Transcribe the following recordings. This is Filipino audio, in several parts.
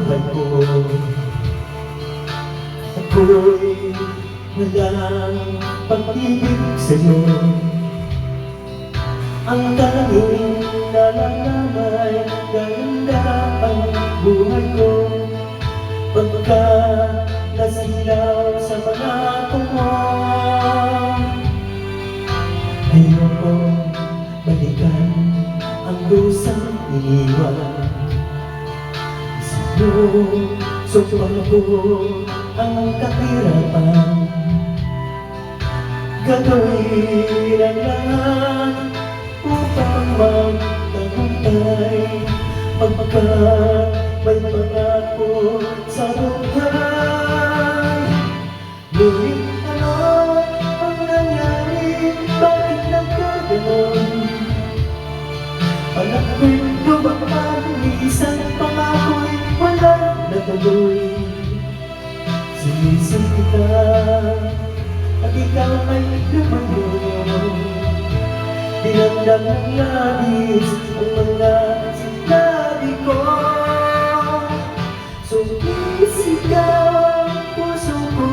buhay ko Ako'y walang pag-ibig sa'yo Ang tanging nalalamay Kalandapan buhay ko Pagka nasilaw sa mga tungo Ayoko balikan ang lusang iniwan Sumpah ko ang kahirapan Gagawin ang lahat upang magtagumpay. Pagpagkat may pangako sa buhay. Ngunit natuloy Sinisip kita At ikaw ay lumayo Dinamdam ng labis Ang mga sinabi ko. Sumisigaw ang puso ko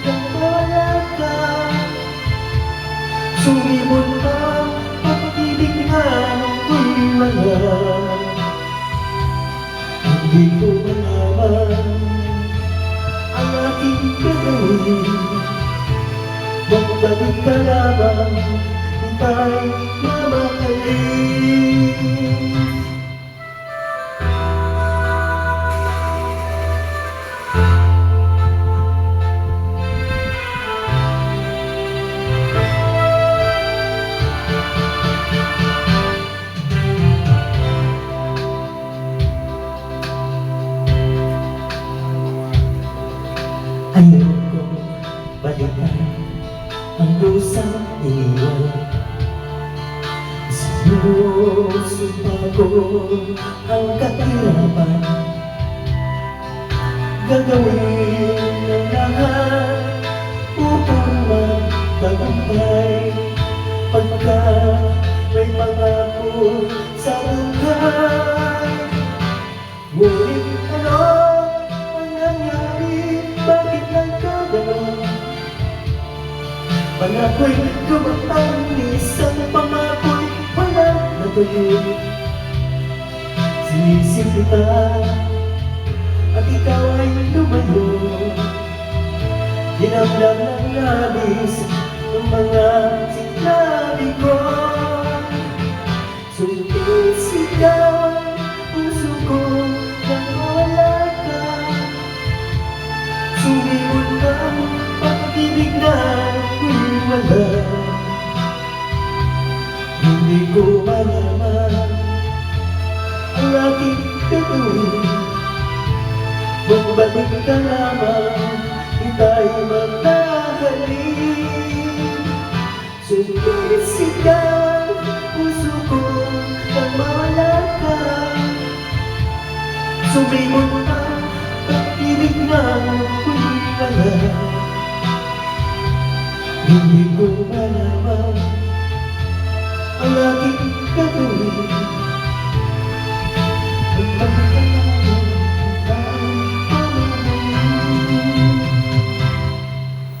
Nang wala ka. Sumibol ka Pag-ibig na ako'y wala Hindi ko aking gagawin Magbalik ka lamang Hintay na makalim Ayoko balikan ang lusang iniwan Sinusupa ko ang kahirapan Gagawin Panako'y gumatang Isang pangako'y walang natuloy Sinisip kita At ikaw ay lumayo. Dinamdam ng labis Ang mga Ko malaman Ang aking gagawin Magbalik ka lamang Di tayo magkakaling Sumisigaw ang puso ko Nang mawala ka Sumibol ang pag-ibig na ako'y wala Hindi ko malaman Ang aking gagawin